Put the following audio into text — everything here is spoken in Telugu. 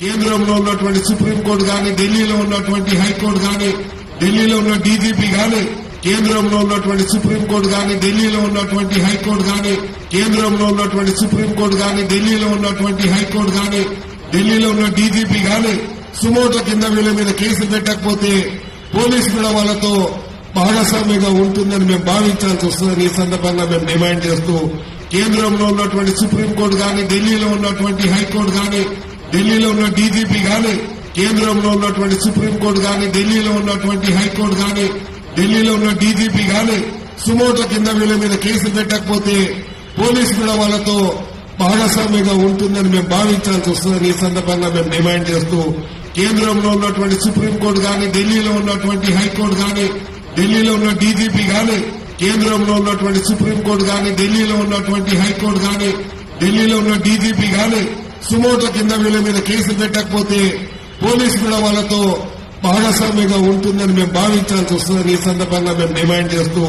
కేంద్రంలో ఉన్నటువంటి సుప్రీంకోర్టు కానీ ఢిల్లీలో ఉన్నటువంటి హైకోర్టు కానీ ఢిల్లీలో ఉన్న డీజీపీ కానీ కేంద్రంలో ఉన్నటువంటి సుప్రీంకోర్టు కానీ ఢిల్లీలో ఉన్నటువంటి హైకోర్టు కానీ కేంద్రంలో ఉన్నటువంటి సుప్రీంకోర్టు కానీ ఢిల్లీలో ఉన్నటువంటి హైకోర్టు కానీ ఢిల్లీలో ఉన్న డీజీపీ కానీ సుమోటో కింద వీళ్ళ మీద కేసు పెట్టకపోతే పోలీసు కూడా వాళ్ళతో భాగస్వామ్యంగా ఉంటుందని మేము భావించాల్సి వస్తుందని ఈ సందర్భంగా మేము డిమాండ్ చేస్తూ కేంద్రంలో ఉన్నటువంటి సుప్రీంకోర్టు కానీ ఢిల్లీలో ఉన్నటువంటి హైకోర్టు కానీ ఢిల్లీలో ఉన్న డీజీపీ కానీ కేంద్రంలో ఉన్నటువంటి సుప్రీంకోర్టు కానీ ఢిల్లీలో ఉన్నటువంటి హైకోర్టు కానీ ఢిల్లీలో ఉన్న డీజీపీ కానీ సుమోటో కింద వీళ్ళ మీద కేసు పెట్టకపోతే పోలీసు కూడా వాళ్ళతో భాగస్వామ్యంగా ఉంటుందని మేము భావించాల్సి వస్తుందని ఈ సందర్భంగా మేము డిమాండ్ చేస్తూ కేంద్రంలో ఉన్నటువంటి సుప్రీంకోర్టు కానీ ఢిల్లీలో ఉన్నటువంటి హైకోర్టు కానీ ఢిల్లీలో ఉన్న డీజీపీ కానీ కేంద్రంలో ఉన్నటువంటి సుప్రీంకోర్టు కానీ ఢిల్లీలో ఉన్నటువంటి హైకోర్టు కానీ ఢిల్లీలో ఉన్న డీజీపీ కానీ సుమోట కింద వీళ్ళ మీద కేసు పెట్టకపోతే పోలీసు కూడా వాళ్ళతో భాగస్వామిగా ఉంటుందని మేము భావించాల్సి వస్తుందని ఈ సందర్భంగా మేము డిమాండ్ చేస్తూ